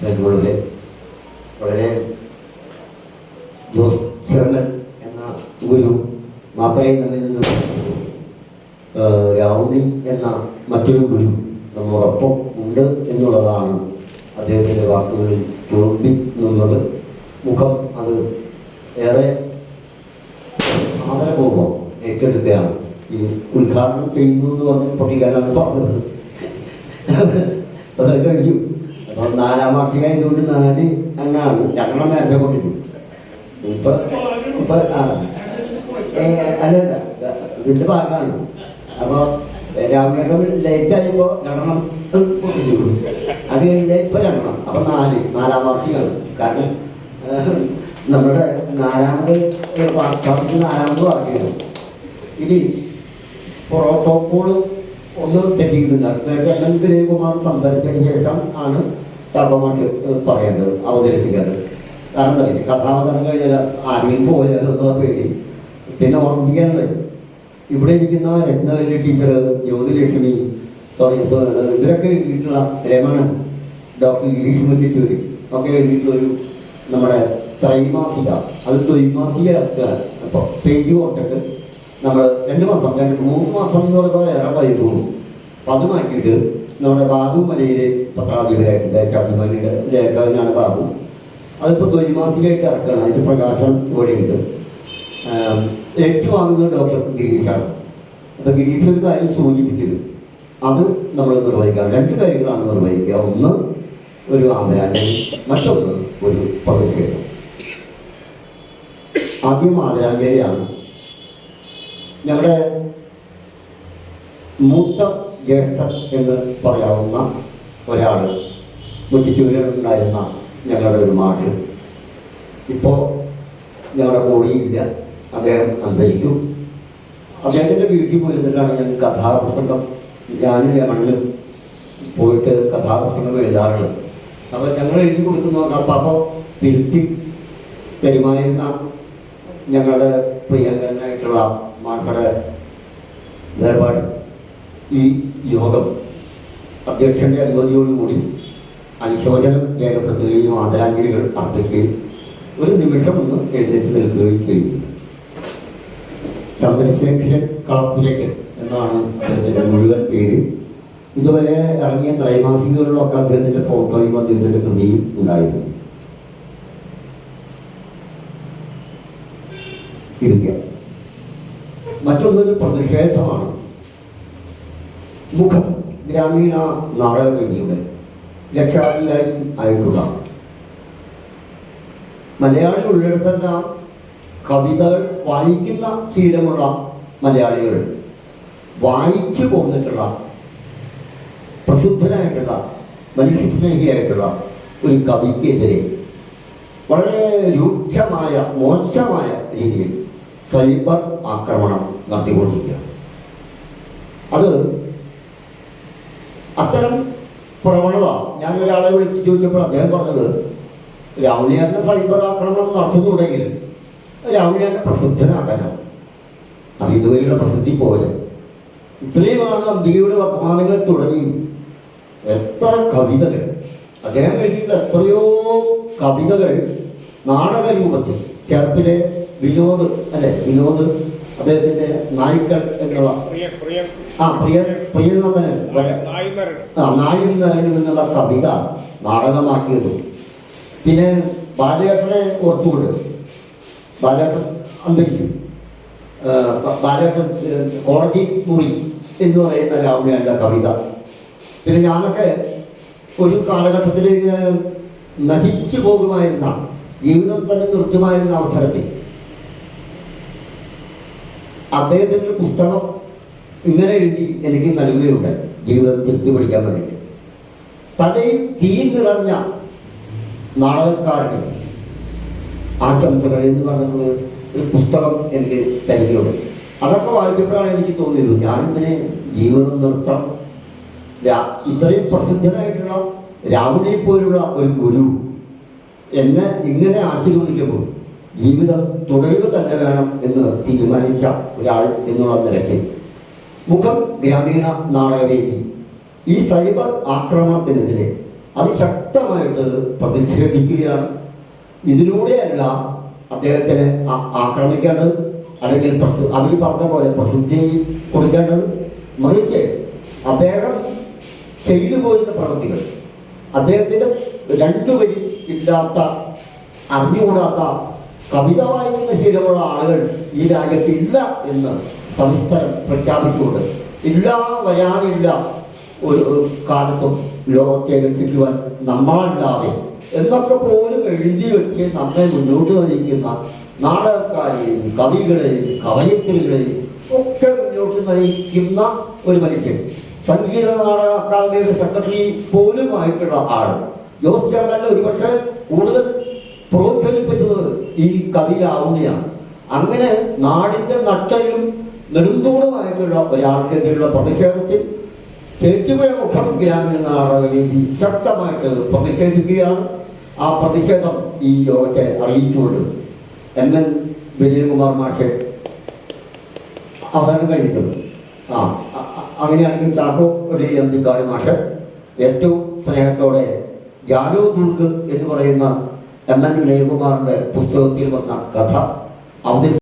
സെല്ലുകളിലെ വളരെ ജോസ് ശർമ്മൻ എന്ന ഗുരു മാത്രമേ നമ്മിൽ നിന്ന് രാവുണ്ണി എന്ന മറ്റൊരു ഗുരു നമ്മോടൊപ്പം ഉണ്ട് എന്നുള്ളതാണ് അദ്ദേഹത്തിന്റെ വാക്കുകളിൽ തുളുമ്പി നിന്നത്. മുഖം അത് ഏറെ ആദരപൂർവം ഏറ്റെടുക്കുകയാണ്. ഈ ഉദ്ഘാടനം ചെയ്യുന്നു എന്ന് പറഞ്ഞ് പൊട്ടിക്കാനാണ് പറഞ്ഞത്. അത് കഴിയും. അപ്പം നാലാം വാർഷികമായതുകൊണ്ട് നാല് എണ്ണാണ്. രണ്ടെണ്ണം നേരത്തെ കൊണ്ടിരിക്കും ഇപ്പൊ ഇപ്പൊ അല്ലല്ല ഇതിന്റെ ഭാഗമാണ് അപ്പൊ രാമേഷം ലേറ്റ് ആയപ്പോ രണ്ടെണ്ണം പൊട്ടിച്ചു അത് കഴിഞ്ഞാൽ ഇപ്പൊ രണ്ടെണ്ണം. അപ്പൊ നാല് നാലാം വാർഷികമാണ് കാരണം നമ്മുടെ നാലാമത് വാർഷിക നാലാമത് വാർഷികമാണ് ഇനി പ്രോട്ടോക്കോൾ ഒന്ന് തെറ്റിക്കുന്നുണ്ട്. അടുത്തായിട്ട് എൻ വിനയകുമാർ സംസാരിച്ചതിന് ശേഷം ആണ് ചാക്കോമാഷ് പറയേണ്ടത് അവതരിപ്പിക്കേണ്ടത്. കാരണം എന്താ പറയുക കഥാവതരണം കഴിഞ്ഞാൽ ആരെങ്കിലും പോയാലൊന്നും പേടി. പിന്നെ ഓർമ്മിപ്പിക്കാനുള്ളത് ഇവിടെ ഇരിക്കുന്ന രത്നവല്ലി ടീച്ചർ ജ്യോതിലക്ഷ്മി തുടങ്ങിയ ഇവരൊക്കെ എഴുതിയിട്ടുള്ള രമണൻ ഡോക്ടർ ഗിരീഷ് മുറ്റിച്ചൂരി ഒക്കെ എഴുതിയിട്ടുള്ളൊരു നമ്മുടെ ത്രൈമാസിക അത് ദ്വൈമാസിക അപ്പോൾ പേജ് കുറച്ചിട്ട് നമ്മൾ രണ്ട് മാസം രണ്ട് മൂന്ന് മാസം എന്ന് പറയുമ്പോൾ ഇറവായി തോന്നും. അപ്പം അത് മാറ്റിയിട്ട് നമ്മുടെ ബാബു മലയിലെ പത്രാധിപരായിട്ട് ദേശാഭിമാനിയുടെ ലേഖകനാണ് ബാബു. അതിപ്പോൾ ദ്വൈമാസികമായിട്ട് ഇറക്കുകയാണ്. അതിന്റെ പ്രകാശം ഇവിടെയുണ്ട്. ഏറ്റുവാങ്ങുന്നത് ഡോക്ടർ ഗിരീഷാണ്. അപ്പോൾ ഗിരീഷ് ഒരു കാര്യം സൂചിപ്പിക്കുന്നു. അത് നമ്മൾ നിർവഹിക്കാം. രണ്ട് കാര്യങ്ങളാണ് നിർവഹിക്കുക. ഒന്ന് ഒരു ആദരാഞ്ജലി. മറ്റൊന്ന് ഒരു പ്രതിഷേധം. ആദ്യം ആദരാഞ്ജലിയാണ്. ഞങ്ങളുടെ മൂത്ത ജ്യേഷ്ഠൻ എന്ന് പറയാവുന്ന ഒരാൾ മുച്ചിച്ചൂരിലുണ്ടായിരുന്ന ഞങ്ങളുടെ ഒരു മാഷ്. ഇപ്പോൾ ഞങ്ങളുടെ കൂടിയില്ല. അദ്ദേഹം അന്തരിക്കും അദ്ദേഹത്തിന്റെ വീട്ടിൽ പോയിരുന്നിട്ടാണ് ഞാൻ കഥാപ്രസംഗം ഞാനും രമണിലും പോയിട്ട് കഥാപ്രസംഗം എഴുതാറുള്ളത്. അപ്പോൾ ഞങ്ങൾ എഴുതി കൊടുക്കുന്ന അപ്പം അപ്പോൾ തിരുത്തി പെരുമാറുന്ന ഞങ്ങളുടെ പ്രിയങ്കരനായിട്ടുള്ള മാഷയുടെ വേർപാട് ഈ യോഗം അധ്യക്ഷന്റെ അനുമതിയോടുകൂടി അനുശോചനം രേഖപ്പെടുത്തുകയും ആദരാഞ്ജലികൾ അർപ്പിക്കുകയും ഒരു നിമിഷം ഒന്ന് എഴുന്നേറ്റ് നിൽക്കുകയും ചെയ്യുന്നു ചന്ദ്രശേഖരൻ കളപ്പുരയ്ക്കൻ എന്നാണ് അദ്ദേഹത്തിന്റെ മുഴുവൻ പേര്. ഇതുവരെ ഇറങ്ങിയ ത്രൈമാസികകളിലൊക്കെ അദ്ദേഹത്തിന്റെ ഫോട്ടോയും അദ്ദേഹത്തിന്റെ കൃതിയും ഉണ്ടായിരുന്നു. ഇരിക്കുക. മറ്റൊന്നൊരു പ്രതിഷേധമാണ്. മുഖം ഗ്രാമീണ നാടകവേദിയുടെ ലക്ഷാധികാരി ആയിട്ടുള്ള മലയാളി ഉള്ളിടത്തെല്ലാം കവിതകൾ വായിക്കുന്ന ശീലമുള്ള മലയാളികൾ വായിച്ചു പോന്നിട്ടുള്ള പ്രസിദ്ധനായിട്ടുള്ള മനുഷ്യസ്നേഹിയായിട്ടുള്ള ഒരു കവിക്കെതിരെ വളരെ രൂക്ഷമായ മോശമായ രീതിയിൽ സൈബർ ആക്രമണം നടത്തിക്കൊണ്ടിരിക്കുക അത് അത്തരം പ്രവണത. ഞാൻ വിളിച്ച് ചോദിച്ചപ്പോൾ അദ്ദേഹം പറഞ്ഞത് രാഹുലിയാന്റെ സൈബർ ആക്രമണം നടത്തുന്നുണ്ടെങ്കിൽ രാഹുലിയാന്റെ പ്രസിദ്ധനാകാനോ? അത് ഇതുവരെയുള്ള പ്രസിദ്ധി പോലെ. ഇത്രയുമാണ് അംബികയുടെ വർത്തമാനങ്ങൾ തുടങ്ങി. എത്ര കവിതകൾ. അദ്ദേഹം എഴുതിയിട്ടുള്ള എത്രയോ കവിതകൾ നാടക രൂപത്തിൽ ചേർപ്പിലെ വിനോദ് അല്ലെ വിനോദ് അദ്ദേഹത്തിന്റെ നായ്ക്കൾ എന്നുള്ള ആ പ്രിയ പ്രിയനന്ദനൻ. ആ നായും നരനും എന്നുള്ള കവിത നാടകമാക്കിയതും. പിന്നെ ബാലേട്ടനെ ഓർത്തുകൊണ്ട് ബാലേട്ടൻ ബ- ബാലേട്ടൻ കോടതി മുറി എന്ന് പറയുന്ന രാവുണ്ണിയുടെ കവിത. പിന്നെ ഞാനൊക്കെ ഒരു കാലഘട്ടത്തിലേക്ക് നശിച്ചു പോകുമായിരുന്ന ജീവിതം തന്നെ നിർത്തുമായിരുന്ന അവസരത്തിൽ അദ്ദേഹത്തിന്റെ പുസ്തകം ഇങ്ങനെ എഴുതി എനിക്ക് നൽകുകയുണ്ട് ജീവിതം തിരിച്ചു പിടിക്കാൻ വേണ്ടിയിട്ട്. തലയിൽ തീ നിറഞ്ഞ നാടകക്കാരന് ആശംസകൾ എന്ന് പറഞ്ഞ ഒരു പുസ്തകം എനിക്ക് തരികയുണ്ട്. അതൊക്കെ വായിച്ചപ്പോഴാണ് എനിക്ക് തോന്നിയത് ഞാനിങ്ങനെ ജീവിതം നിർത്താം. രാ- ഇത്രയും പ്രസിദ്ധനായിട്ടുള്ള രാവണിയെ പോലുള്ള ഒരു ഗുരു എന്നെ ഇങ്ങനെ ആശീർവദിക്കുമ്പോൾ ജീവിതം തുടരുക തന്നെ വേണം എന്ന് തീരുമാനിച്ച ഒരാൾ എന്നുള്ള നിലയ്ക്ക്. മുഖം ഗ്രാമീണ നാടകവേദി. ഈ സൈബർ ആക്രമണത്തിനെതിരെ അതിശക്തമായിട്ട് പ്രതിഷേധിക്കുകയാണ്. ഇതിലൂടെയല്ല അദ്ദേഹത്തിന് ആക്രമിക്കേണ്ടത് അല്ലെങ്കിൽ പ്രസി അവർ പറഞ്ഞ പോലെ പ്രസിദ്ധി കൊടുക്കേണ്ടത്. മറിച്ച് അദ്ദേഹം ചെയ്തു പോരുന്ന പ്രവൃത്തികൾ അദ്ദേഹത്തിന്റെ രണ്ടു വരി ഇല്ലാത്ത അറിഞ്ഞുകൂടാത്ത കവിത വായിക്കുന്ന ശീലമുള്ള ആളുകൾ ഈ രാജ്യത്ത് ഇല്ല എന്ന് സംസ്ഥാനം പ്രഖ്യാപിച്ചുകൊണ്ട് ഇല്ല വരാനില്ല ഒരു കാലത്തും ലോകത്തെ രക്ഷിക്കുവാൻ നമ്മളല്ലാതെ എന്നൊക്കെ പോലും എഴുതി വെച്ച് നമ്മെ മുന്നോട്ട് നയിക്കുന്ന നാടകക്കാരെയും കവികളെയും കവയത്രികളെയും ഒക്കെ മുന്നോട്ട് നയിക്കുന്ന ഒരു മനുഷ്യൻ. സംഗീത നാടക അക്കാദമിയുടെ സെക്രട്ടറി പോലുമായിട്ടുള്ള ആൾ ജോസ് ചേട്ടൻ ഒരുപക്ഷെ കൂടുതൽ പ്രോത്സാഹിപ്പിച്ചത് ഈ കവി ലാവണ്യാണ് അങ്ങനെ നാടിന്റെ നട്ടലും നെടുന്തൂണുമായിട്ടുള്ള ഒരാൾക്കെതിരെയുള്ള പ്രതിഷേധത്തിൽ ചേറ്റുപുഴ മുഖം ഗ്രാമീണ നാടകവേദി ശക്തമായിട്ട് പ്രതിഷേധിക്കുകയാണ്. ആ പ്രതിഷേധം ഈ യോഗത്തെ അറിയിച്ചുകൊണ്ട് എം എൻ വിജയകുമാർ മാഷെ അവസാനം കഴിയുന്നത്. ആ അങ്ങനെയാണെങ്കിൽ താക്കോ ഒരു അന്തിക്കാട് മാഷ് ഏറ്റവും സ്നേഹത്തോടെ ജാലോ ദുർഗ് എന്ന് പറയുന്ന എം എൻ വിനയകുമാറിന്റെ പുസ്തകത്തിൽ വന്ന കഥ അവതരി